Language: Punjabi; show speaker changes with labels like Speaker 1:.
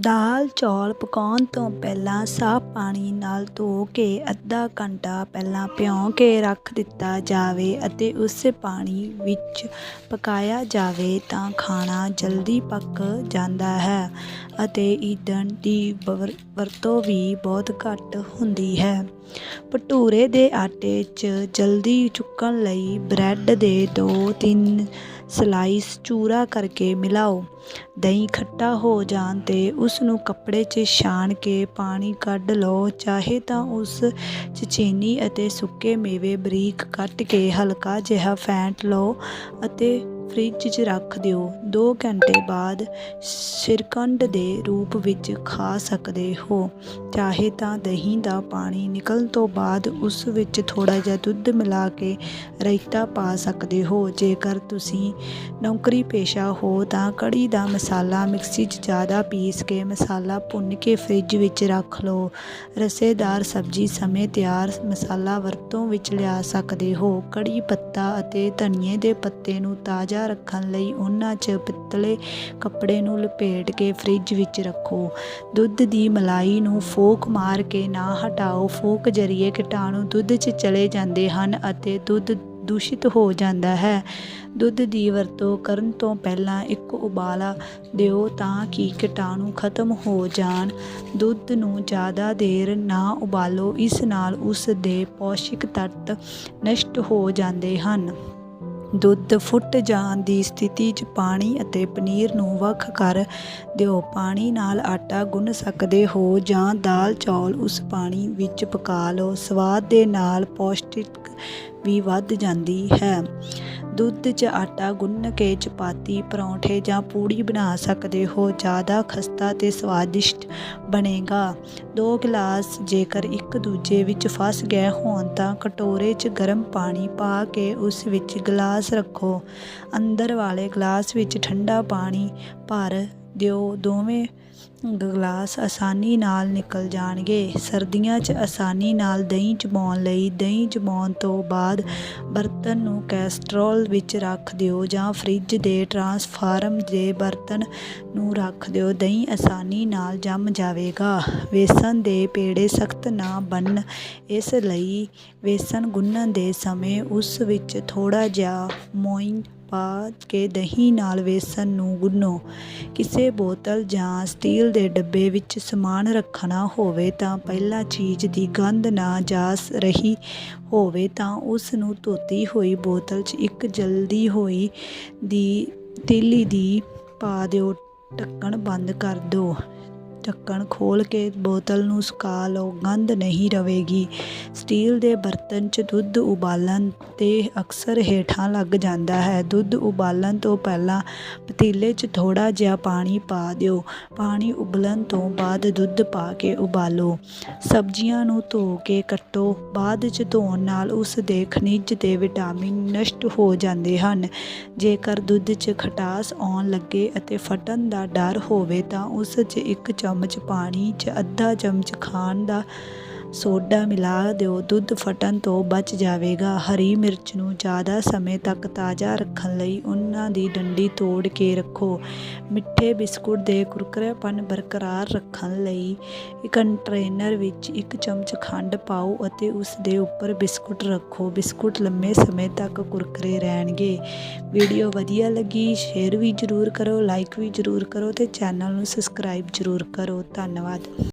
Speaker 1: ਦਾਲ, ਚੌਲ ਪਕਾਉਣ ਤੋਂ ਪਹਿਲਾਂ ਸਾਫ਼ ਪਾਣੀ ਨਾਲ ਧੋ ਕੇ ਅੱਧਾ ਘੰਟਾ ਪਹਿਲਾਂ ਭਿਓਂ ਕੇ ਰੱਖ ਦਿੱਤਾ ਜਾਵੇ ਅਤੇ ਉਸ ਪਾਣੀ ਵਿੱਚ ਪਕਾਇਆ ਜਾਵੇ ਤਾਂ ਖਾਣਾ ਜਲਦੀ ਪੱਕ ਜਾਂਦਾ ਹੈ ਅਤੇ ਈਂਧਣ ਦੀ ਵਰ, ਵਰਤੋਂ ਵੀ ਬਹੁਤ ਘੱਟ ਹੁੰਦੀ ਹੈ। ਭਟੂਰੇ ਦੇ ਆਟੇ 'ਚ ਜਲਦੀ ਚੁੱਕਣ ਲਈ ਬ੍ਰੈਡ ਦੇ ਦੋ ਤਿੰਨ ਸਲਾਈਸ ਚੂਰਾ ਕਰਕੇ ਮਿਲਾਓ। ਦਹੀਂ ਖੱਟਾ ਹੋ ਜਾਣ 'ਤੇ ਉਸ ਨੂੰ ਕੱਪੜੇ 'ਚ ਛਾਣ ਕੇ ਪਾਣੀ ਕੱਢ ਲਓ, ਚਾਹੇ ਤਾਂ ਉਸ 'ਚ ਚੀਨੀ ਅਤੇ ਸੁੱਕੇ ਮੇਵੇ ਬਰੀਕ ਕੱਟ ਕੇ ਹਲਕਾ ਜਿਹਾ ਫੈਂਟ ਲਓ ਅਤੇ ਫਰਿੱਜ 'ਚ ਰੱਖ ਦਿਓ। 2 ਘੰਟੇ ਬਾਅਦ ਸ਼ਿਰਕੰਡ ਦੇ ਰੂਪ ਵਿੱਚ ਖਾ ਸਕਦੇ ਹੋ। ਚਾਹੇ ਤਾਂ ਦਹੀਂ ਦਾ ਪਾਣੀ ਨਿਕਲਣ ਤੋਂ ਬਾਅਦ ਉਸ ਵਿੱਚ ਥੋੜ੍ਹਾ ਜਿਹਾ ਦੁੱਧ ਮਿਲਾ ਕੇ ਰਾਇਤਾ ਪਾ ਸਕਦੇ ਹੋ। ਜੇਕਰ ਤੁਸੀਂ ਨੌਕਰੀ ਪੇਸ਼ਾ ਹੋ ਤਾਂ ਕੜੀ ਦਾ ਮਸਾਲਾ ਮਿਕਸੀ 'ਚ ਜ਼ਿਆਦਾ ਪੀਸ ਕੇ ਮਸਾਲਾ ਭੁੰਨ ਕੇ ਫਰਿੱਜ ਵਿੱਚ ਰੱਖ ਲਓ। ਰਸੇਦਾਰ ਸਬਜ਼ੀ ਸਮੇਂ ਤਿਆਰ ਮਸਾਲਾ ਵਰਤੋਂ ਵਿੱਚ ਲਿਆ ਸਕਦੇ ਹੋ। ਕੜੀ ਪੱਤਾ ਅਤੇ ਧਨੀਏ ਦੇ ਪੱਤੇ ਨੂੰ ਤਾਜ਼ਾ ਰੱਖਣ ਲਈ ਉਹਨਾਂ 'ਚ ਪਿੱਤਲੇ ਕੱਪੜੇ ਨੂੰ ਲਪੇਟ ਕੇ ਫਰਿੱਜ ਵਿੱਚ ਰੱਖੋ। ਦੁੱਧ ਦੀ ਮਲਾਈ ਨੂੰ ਫੋਕ ਮਾਰ ਕੇ ਨਾ ਹਟਾਓ। ਫੋਕ ਜਰੀਏ ਕੀਟਾਣੂ ਦੁੱਧ 'ਚ ਚਲੇ ਜਾਂਦੇ ਹਨ ਅਤੇ ਦੁੱਧ ਦੂਸ਼ਿਤ ਹੋ ਜਾਂਦਾ ਹੈ। ਦੁੱਧ ਦੀ ਵਰਤੋਂ ਕਰਨ ਤੋਂ ਪਹਿਲਾਂ ਇੱਕ ਉਬਾਲਾ ਦਿਓ ਤਾਂ ਕਿ ਕੀਟਾਣੂ ਖਤਮ ਹੋ ਜਾਣ। ਦੁੱਧ ਨੂੰ ਜ਼ਿਆਦਾ ਦੇਰ ਨਾ ਉਬਾਲੋ। ਇਸ ਨਾਲ ਉਸ ਦੇ ਪੌਸ਼ਟਿਕ ਤੱਤ ਨਸ਼ਟ ਹੋ ਜਾਂਦੇ ਹਨ। ਦੁੱਧ ਫੁੱਟ ਜਾਣ ਦੀ ਸਥਿਤੀ 'ਚ ਪਾਣੀ ਅਤੇ ਪਨੀਰ ਨੂੰ ਵੱਖ ਕਰ ਦਿਓ। ਪਾਣੀ ਨਾਲ ਆਟਾ ਗੁੰਨ ਸਕਦੇ ਹੋ ਜਾਂ ਦਾਲ ਚੌਲ ਉਸ ਪਾਣੀ ਵਿੱਚ ਪਕਾ ਲਓ। ਸਵਾਦ ਦੇ ਨਾਲ ਪੌਸ਼ਟਿਕ ਵੀ ਵੱਧ ਜਾਂਦੀ ਹੈ। ਦੁੱਧ 'ਚ ਆਟਾ ਗੁੰਨ ਕੇ ਚਪਾਤੀ, ਪਰੌਂਠੇ ਜਾਂ ਪੂੜੀ ਬਣਾ ਸਕਦੇ ਹੋ। ਜ਼ਿਆਦਾ ਖਸਤਾ ਤੇ ਸਵਾਦਿਸ਼ਟ ਬਣੇਗਾ। ਦੋ ਗਲਾਸ ਜੇਕਰ ਇੱਕ ਦੂਜੇ ਵਿੱਚ ਫਸ ਗਏ ਹੋਣ ਤਾਂ ਕਟੋਰੇ 'ਚ ਗਰਮ ਪਾਣੀ ਪਾ ਕੇ ਉਸ ਵਿੱਚ ਗਲਾਸ ਰੱਖੋ। ਅੰਦਰ ਵਾਲੇ ਗਲਾਸ ਵਿੱਚ ਠੰਡਾ ਪਾਣੀ ਭਰ ਦਿਓ। ਦੋਵੇਂ ਗਲਾਸ ਆਸਾਨੀ ਨਾਲ ਨਿਕਲ ਜਾਣਗੇ। ਸਰਦੀਆਂ 'ਚ ਆਸਾਨੀ ਨਾਲ ਦਹੀਂ ਜਮਾਉਣ ਲਈ ਦਹੀਂ ਜਮਾਉਣ ਤੋਂ ਬਾਅਦ ਬਰਤਨ ਨੂੰ ਕੈਸਟਰੋਲ ਵਿੱਚ ਰੱਖ ਦਿਓ ਜਾਂ ਫਰਿੱਜ ਦੇ ਟਰਾਂਸਫਾਰਮ ਦੇ ਬਰਤਨ ਨੂੰ ਰੱਖ ਦਿਓ। ਦਹੀਂ ਆਸਾਨੀ ਨਾਲ ਜੰਮ ਜਾਵੇਗਾ। ਵੇਸਣ ਦੇ ਪੇੜੇ ਸਖਤ ਨਾ ਬਣਨ ਇਸ ਲਈ ਵੇਸਣ ਗੁੰਨਣ ਦੇ ਸਮੇਂ ਉਸ ਵਿੱਚ ਥੋੜ੍ਹਾ ਜਿਹਾ ਮੋਇਨ ਪਾ ਕੇ ਦਹੀਂ ਨਾਲ ਵੇਸਣ ਨੂੰ ਗੁੰਨੋ। ਕਿਸੇ ਬੋਤਲ ਜਾਂ ਸਟੀਲ ਦੇ ਡੱਬੇ ਵਿੱਚ ਸਮਾਨ ਰੱਖਣਾ ਹੋਵੇ ਤਾਂ ਪਹਿਲਾਂ ਚੀਜ਼ ਦੀ ਗੰਧ ਨਾ ਜਾ ਰਹੀ ਹੋਵੇ ਤਾਂ ਉਸ ਨੂੰ ਧੋਤੀ ਹੋਈ ਬੋਤਲ 'ਚ ਇੱਕ ਜਲਦੀ ਹੋਈ ਦੀ ਤੀਲੀ ਦੀ ਪਾ ਦਿਓ। ਢੱਕਣ ਬੰਦ ਕਰ ਦਿਓ। ਢੱਕਣ ਖੋਲ ਕੇ ਬੋਤਲ ਨੂੰ ਸੁਕਾ ਲਓ, ਗੰਧ ਨਹੀਂ ਰਵੇਗੀ। ਸਟੀਲ ਦੇ ਬਰਤਨ 'ਚ ਦੁੱਧ ਉਬਾਲਣ 'ਤੇ ਅਕਸਰ ਹੇਠਾਂ ਲੱਗ ਜਾਂਦਾ ਹੈ। ਦੁੱਧ ਉਬਾਲਣ ਤੋਂ ਪਹਿਲਾਂ ਪਤੀਲੇ 'ਚ ਥੋੜ੍ਹਾ ਜਿਹਾ ਪਾਣੀ ਪਾ ਦਿਓ। ਪਾਣੀ ਉਬਲਣ ਤੋਂ ਬਾਅਦ ਦੁੱਧ ਪਾ ਕੇ ਉਬਾਲੋ। ਸਬਜ਼ੀਆਂ ਨੂੰ ਧੋ ਕੇ ਕੱਟੋ। ਬਾਅਦ 'ਚ ਧੋਣ ਨਾਲ ਉਸ ਦੇ ਖਣਿਜ ਤੇ ਵਿਟਾਮਿਨ ਨਸ਼ਟ ਹੋ ਜਾਂਦੇ ਹਨ। ਜੇਕਰ ਦੁੱਧ 'ਚ ਖਟਾਸ ਆਉਣ ਲੱਗੇ ਅਤੇ ਫਟਣ ਦਾ ਡਰ ਹੋਵੇ ਤਾਂ ਉਸ 'ਚ ਇੱਕ ਚਮਚ ਚਮਚ ਪਾਣੀ 'ਚ ਅੱਧਾ ਚਮਚ ਖਾਣ ਦਾ ਸੋਡਾ ਮਿਲਾ ਦਿਓ, ਦੁੱਧ ਫਟਣ ਤੋਂ ਬਚ ਜਾਵੇਗਾ। ਹਰੀ ਮਿਰਚ ਨੂੰ ਜ਼ਿਆਦਾ ਸਮੇਂ ਤੱਕ ਤਾਜ਼ਾ ਰੱਖਣ ਲਈ ਉਹਨਾਂ ਦੀ ਡੰਡੀ ਤੋੜ ਕੇ ਰੱਖੋ। ਮਿੱਠੇ ਬਿਸਕੁਟ ਦੇ ਕੁਰਕਰੇਪਨ ਬਰਕਰਾਰ ਰੱਖਣ ਲਈ ਕੰਟੇਨਰ ਵਿੱਚ ਇੱਕ ਚਮਚ ਖੰਡ ਪਾਓ ਅਤੇ ਉਸ ਦੇ ਉੱਪਰ ਬਿਸਕੁਟ ਰੱਖੋ। ਬਿਸਕੁਟ ਲੰਮੇ ਸਮੇਂ ਤੱਕ ਕੁਰਕਰੇ ਰਹਿਣਗੇ। ਵੀਡੀਓ ਵਧੀਆ ਲੱਗੀ, ਸ਼ੇਅਰ ਵੀ ਜ਼ਰੂਰ ਕਰੋ, ਲਾਈਕ ਵੀ ਜ਼ਰੂਰ ਕਰੋ ਤੇ ਚੈਨਲ ਨੂੰ ਸਬਸਕ੍ਰਾਈਬ ਜ਼ਰੂਰ ਕਰੋ। ਧੰਨਵਾਦ।